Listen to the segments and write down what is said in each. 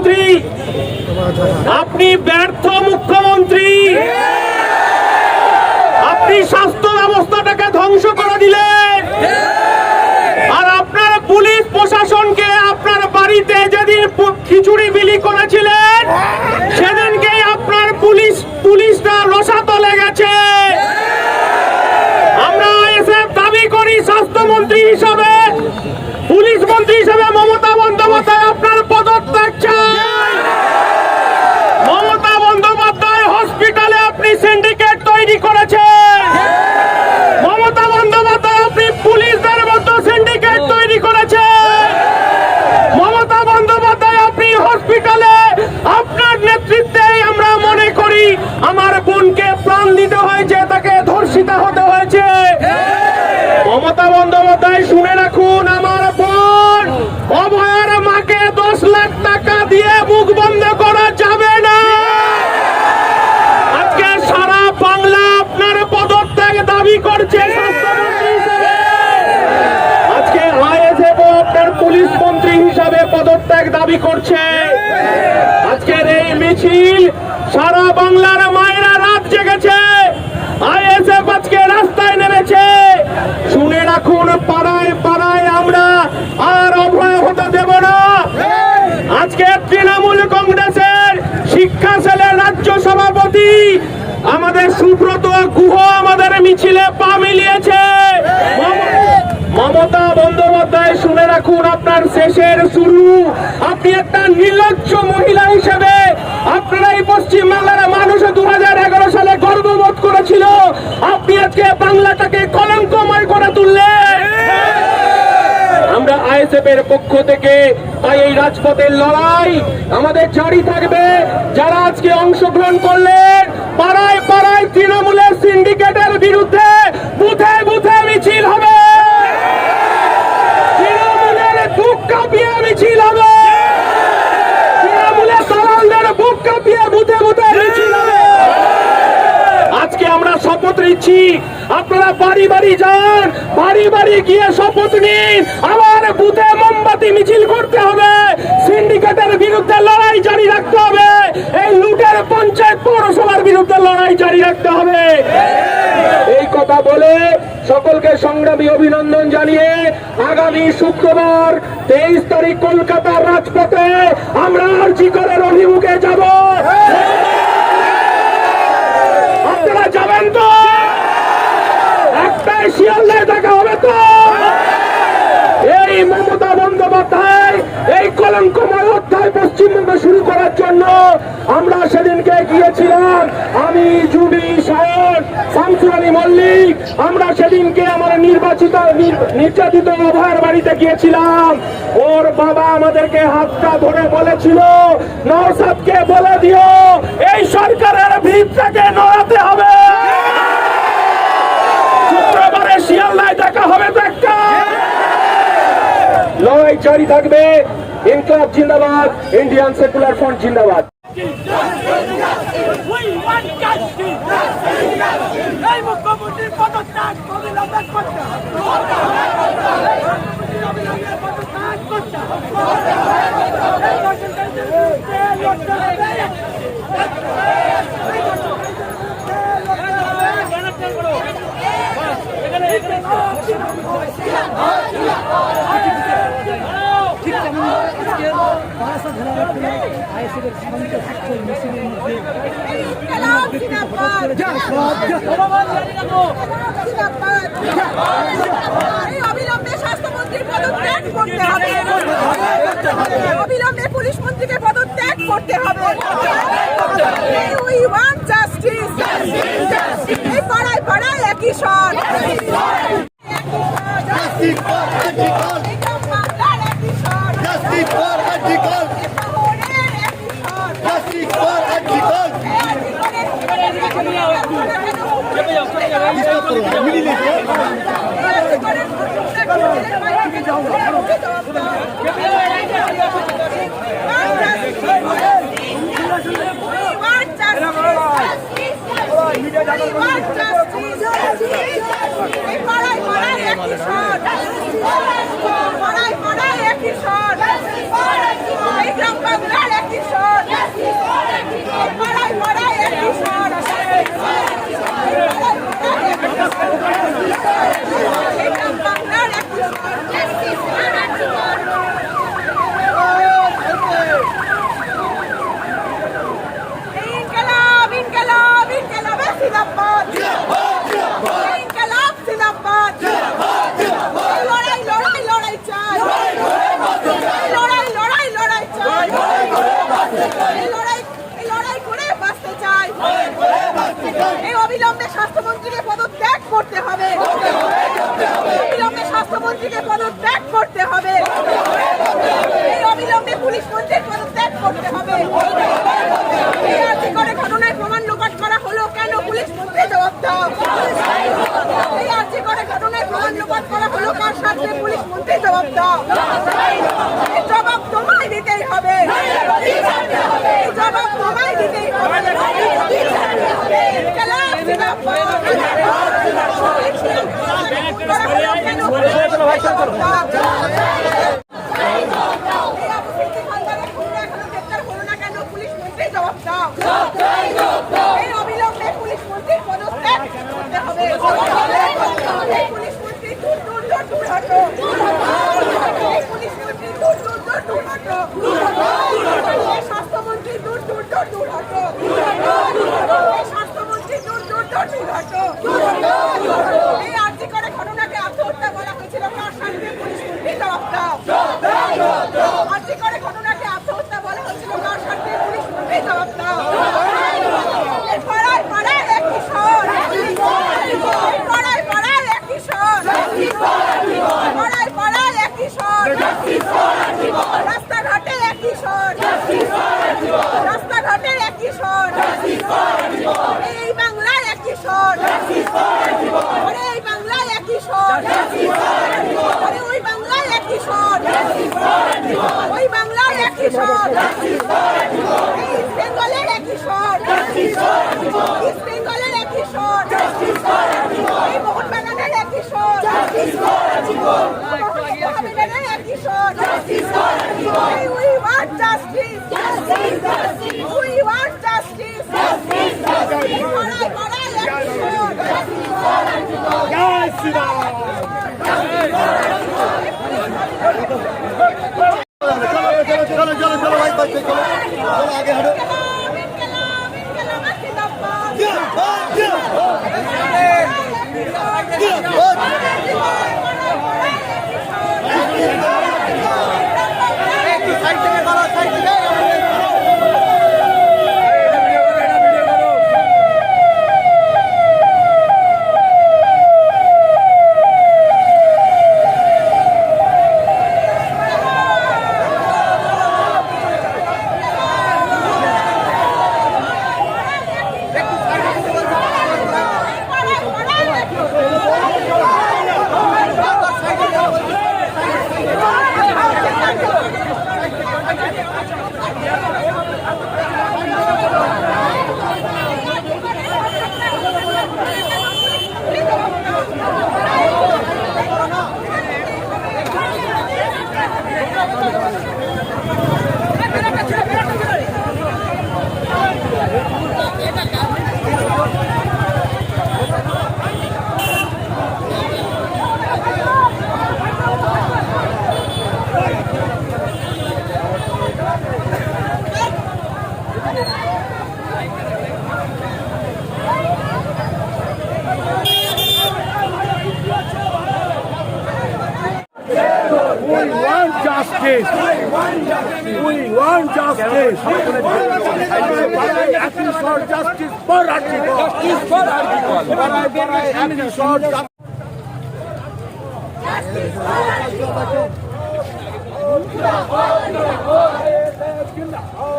মুখ্যমন্ত্রী আপনি ব্যর্থ মুখ্যমন্ত্রী। আপনি স্বাস্থ্য ব্যবস্থাটাকে ধ্বংস করে দিলেন। আর আপনার পুলিশ প্রশাসনকে আপনার বাড়িতে যেদিন খিচুড়ি বিলি করেছিলেন সেদিনকেই আপনার পুলিশ পুলিশটা রসাতলে গেছে আমরা এসে দাবি করি স্বাস্থ্যমন্ত্রী হিসাবে পুলিশ মন্ত্রী হিসাবে মমতা বন্দ্যোপাধ্যায় আপনার পদত্যাগ চাই মমতা বন্দ্যোপাধ্যায় হসপিটালে আপনি সিন্ডিকেট তৈরি করেছেন মমতা বন্দ্যোপাধ্যায় আপনি পুলিশদের মতো সিন্ডিকেট তৈরি করেছেন মমতা বন্দ্যোপাধ্যায় আপনি হসপিটালে আপনার নেতৃত্বে আমরা মনে করি আমার বোনকে প্রাণ দিতে হয়েছে তাকে ধর্ষিতা হতে হয়েছে মমতা বন্দ্যোপাধ্যায় শুনে রাখুন আমার বোন অভয়ার মাকে দশ লাখ টাকা দিয়ে মুখ বন্ধ করা যাবে না আজকে সারা বাংলা আপনার পদত্যাগ দাবি করছে স্বাস্থ্যমন্ত্রী হিসেবে আজকে আইএসএফ আপনার পুলিশ মন্ত্রী হিসাবে পদত্যাগ দাবি করছে। আজকের এই মিছিল সারা বাংলার মায়েরা রাত জেগেছে। আইএসএফ আজকে রাস্তায় নেমেছে। শুনে রাখুন, পাড়ায় পাড়ায় আমরা আর অভয় হতে দেব না। আজকে তৃণমূল কংগ্রেসের শিক্ষা সেলের রাজ্য সভাপতি আমাদের সুব্রত গুহ আমাদের মিছিলে পা মিলিয়েছে। রাখুন আপনার শেষের শুরু। আপনি একটা নির্লজ্জ মহিলা হিসেবে আপনারা এই পশ্চিম বাংলার মানুষ দু সালে গর্ববোধ করেছিল। আপনি আজকে বাংলাটাকে কলঙ্কময় করে তুললেন। আমরা আইএসএফ এর পক্ষ থেকে তাই এই রাজপথের লড়াই আমাদের জারি থাকবে। যারা আজকে অংশগ্রহণ করলেন, পাড়ায় পাড়ায় তৃণমূলের সিন্ডিকেটের বিরুদ্ধে বুথে বুথে মিছিল হবে তৃণমূলের বুক কাঁপিয়ে মিছিল হবে তৃণমূলের দালালদের বুক কাঁপিয়ে বুথে বুথে মিছিল হবে আজকে আমরা নিচ্ছি আপনারা বাড়ি বাড়ি যান, বাড়ি বাড়ি গিয়ে শপথ নিন। আবার বুথে মোমবাতি মিছিল করতে হবে। সিন্ডিকেটের বিরুদ্ধে লড়াই জারি রাখতে হবে। এই লুটের পঞ্চায়েত পৌরসভার বিরুদ্ধে লড়াই জারি রাখতে হবে। এই কথা বলে সকলকে সংগ্রামী অভিনন্দন জানিয়ে আগামী শুক্রবার তেইশ তারিখ কলকাতার রাজপথে আমরা আর্জিকরের অভিমুখে যাব আপনারা যাবেন তো একটাই শিয়ালদায় দেখা হবে তো এই মমতা বন্দ্যোপাধ্যায় এই কলঙ্কময় অধ্যায় পশ্চিমবঙ্গে শুরু করার জন্য আমরা সেদিনকে গিয়েছিলাম আমি জুবি সায়ন শামসুর আলী মল্লিক, আমরা সেদিনকে আমার নির্বাচিত নির্যাতিত বাড়িতে গিয়েছিলাম। ওর বাবা আমাদেরকে হাতটা ধরে বলেছিল নওসাদকে বলে দিও, এই সরকারের ভিতটাকে নড়াতে হবে। শুক্রবারে শিয়ালদায় দেখা হবে একটা। লড়াই জারি থাকবে। ইনকলাব জিন্দাবাদ, ইন্ডিয়ান সেকুলার ফ্রন্ট জিন্দাবাদ। পদত্যাগ অবিলম্বে করতে হবে। অবিলম্বে জিন্দাবাদ এই অবিলম্বে স্বাস্থ্যমন্ত্রীর পদত্যাগ করতে হবে। অবিলম্বে পুলিশ মন্ত্রীকে পদত্যাগ করতে হবে। পাড়ায় পাড়ায় একই স্বর পাড়ায় পাড়ায় একই স্বর পাড়ায় পাড়ায় একই স্বর এই গ্রাম বাংলার একই স্বাস্থ্যমন্ত্রীকে পদত্যাগ করতে হবে। অবিলম্বে স্বাস্থ্যমন্ত্রীকে পদত্যাগ করতে হবে। অবিলম্বে পুলিশ মন্ত্রীর পদত্যাগ করতে হবে। করে প্রমাণ লোপাট করা হলো কেন পুলিশ মন্ত্রী জবাব দাও এই প্রমাণ লোপাট করা হলো কার সাথে পুলিশ মন্ত্রী জবাব দাও জবাব তোমায় দিতেই হবে এই জবাব তোমায় দিতেই হবে ইনকালাব জিন্দাবাদ। করা হলো কেন পুলিশ মন্ত্রী জবাব দাও। এই আবু সিদ্দিক হালদারের খুন এখনও গ্রেপ্তার হলো না কেন? পুলিশ মন্ত্রী জবাব দাও। এই অবিলম্বে পুলিশ মন্ত্রীর পদত্যাগ করতে হবে। এই পুলিশ মন্ত্রী দূর দূর দূর দূর হটো। এই পুলিশ মন্ত্রী দূর দূর দূর দূর হটো। এই স্বাস্থ্যমন্ত্রী দূর দূর দূর দূর হটো। এই স্বাস্থ্যমন্ত্রী দূর দূর দূর দূর হটো। এই আর্জি করে ঘটনাকে আত্মহত্যা বলা হয়েছিল কার সাথে পুলিশ মন্ত্রী জবাব দাও আর্জি করে ঘটনাকে আত্মহত্যা বলা হচ্ছিল কার সাথে পুলিশ মন্ত্রী জবাব দাও এই পাড়ায় পাড়ায় এক কিশোর এই পাড়ায় পাড়ায় এক কিশোর পাড়ায় পাড়ায় এক কিশোর রাস্তাঘাটে এক কিশোর রাস্তাঘাটে এক কিশোর এই বাংলায় এক কিশোর আরে এই বাংলায় এক কিশোর আরে ওই বাংলায় এক কিশোর ওই বাংলার এক কিশোর ইস্ট বেঙ্গলের এক কিশোর ইস্ট বেঙ্গলের এক কিশোর এই মোহনবাগানের এক কিশোর মোহামেডানের এক কিশোর এই we want justice we want justice এই পাড়ায় পাড়ায় এক কিশোর চলো চলো চলো চলো ভাই ভাই চলো আগে হাঁটো। Justice. We want justice. Acting for justice for Article. Justice for Article. Acting for justice. Justice.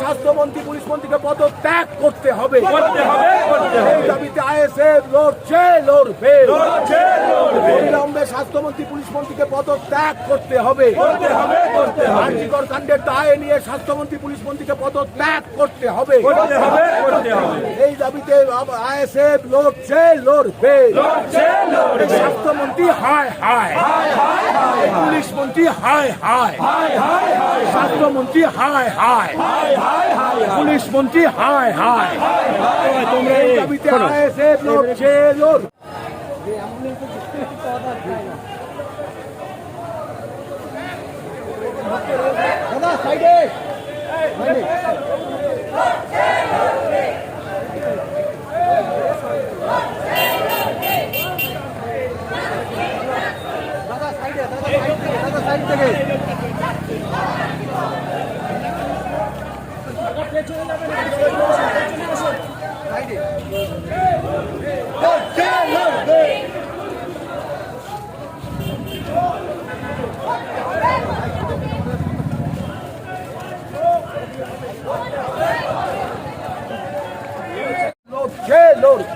স্বাস্থ্যমন্ত্রী পুলিশ মন্ত্রীকে পদত্যাগ করতে হবে করতে হবে করতে হবে এই দাবিতে আইএসএফ লড়ছে লড়বে লড়ছে লড়বে অবিলম্বে স্বাস্থ্যমন্ত্রী পুলিশ মন্ত্রীকে পদত্যাগ করতে হবে। করতে আর্জিকর কাণ্ডের দায় নিয়ে স্বাস্থ্যমন্ত্রী পুলিশ মন্ত্রীকে পদত্যাগ করতে হবে। করতে হবে এই দাবিতে আইএসএফ লড়ছে লড়বে এই স্বাস্থ্যমন্ত্রী হায় হায়। পুলিশ মন্ত্রী হায় হায়। স্বাস্থ্যমন্ত্রী হায় হায়। পুলিশ মন্ত্রী হায় হায়। তোমরা এই দাবিতে আইএসএফ লড়ছে লড় দাদা সাইডে দাদা সাইডে দাদা সাইড থেকে। We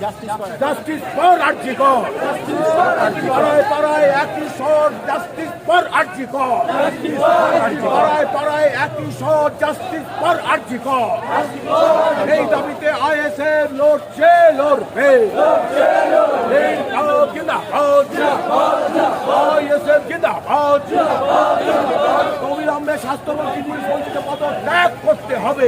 Justice for RG Kar পাড়ায় পাড়ায় একই স্বর জাস্টিস ফর আর্জি কর পাড়ায় পাড়ায় একই স্বর জাস্টিস ফর আর্জি কর এই দাবিতে আইএসএফ লড়ছে লড়বে। স্বাস্থ্যমন্ত্রী পুলিশ মন্ত্রীকে পদত্যাগ করতে হবে।